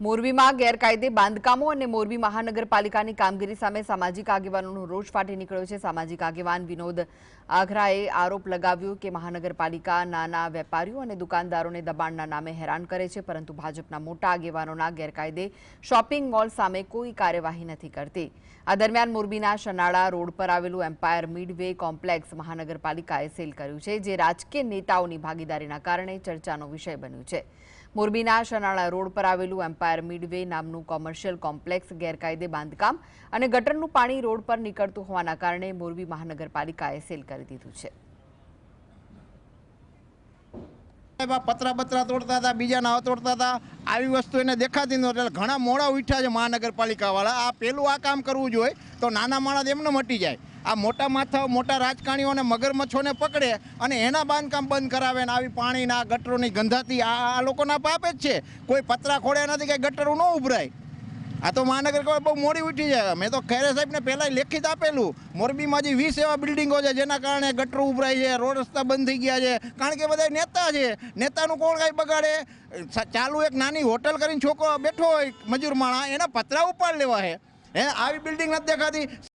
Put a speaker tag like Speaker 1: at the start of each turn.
Speaker 1: મોરબીમાં ગેરકાયદે બાંધકામો અને મોરબી મહાનગરપાલિકાની કામગીરી સામે સામાજિક આગેવાનોનો રોષ ફાટી નીકળ્યો છે. સામાજિક આગેવાન વિનોદ આઘરાએ આરોપ લગાવ્યો કે મહાનગરપાલિકા નાના વેપારીઓ અને દુકાનદારોને દબાણના નામે હેરાન કરે છે, પરંતુ ભાજપના મોટા આગેવાનોના ગેરકાયદે શોપિંગ મોલ સામે કોઈ કાર્યવાહી નથી કરતી. આ દરમિયાન મોરબીના શનાળા રોડ પર આવેલું એમ્પાયર મિડવે કોમ્પ્લેક્સ મહાનગરપાલિકાએ સીલ કર્યું છે, જે રાજકીય નેતાઓની ભાગીદારીના કારણે ચર્ચાનો વિષય બન્યું છે. મોરબીના શનાળા રોડ પર આવેલું એમ્પાયર મિડવે નામનું કોમર્શિયલ કોમ્પ્લેક્સ ગેરકાયદે બાંધકામ અને ગટરનું પાણી રોડ પર નીકળતું હોવાના કારણે મોરબી મહાનગરપાલિકાએ સીલ કરી દીધું છે.
Speaker 2: પતરા બતરા તોડતા હતા, બીજા નાવ તોડતા હતા. આવી વસ્તુ એને દેખાતી નહોતી એટલે ઘણા મોડા ઉઠ્યા છે મહાનગરપાલિકાવાળા. આ પેલું આ કામ કરવું જોઈએ તો નાના માણસ એમને મટી જાય. આ મોટા માથા, મોટા રાજકારણીઓને મગરમચ્છોને પકડે અને એના બાંધકામ બંધ કરાવે ને આવી પાણીના ગટરોની ગંધાતી આ આ લોકોના પાપે જ છે. કોઈ પતરા ખોડ્યા નથી કે ગટરો ન ઉભરાય. આ તો મહાનગરપાલિકા બહુ મોડી ઉઠી જાય. મેં તો ખેરે સાહેબને પહેલાં લેખિત આપેલું, મોરબીમાં જે વીસ એવા બિલ્ડિંગો છે જેના કારણે ગટરો ઉભરાય છે, રોડ રસ્તા બંધ થઈ ગયા છે. કારણ કે બધા નેતા છે. નેતાનું કોણ કાંઈ બગાડે? ચાલુ એક નાની હોટલ કરીને છોકરો બેઠો હોય, મજૂર માણા એના પતરા ઉપાડ લેવા છે. હે, આવી બિલ્ડિંગ નથી દેખાતી.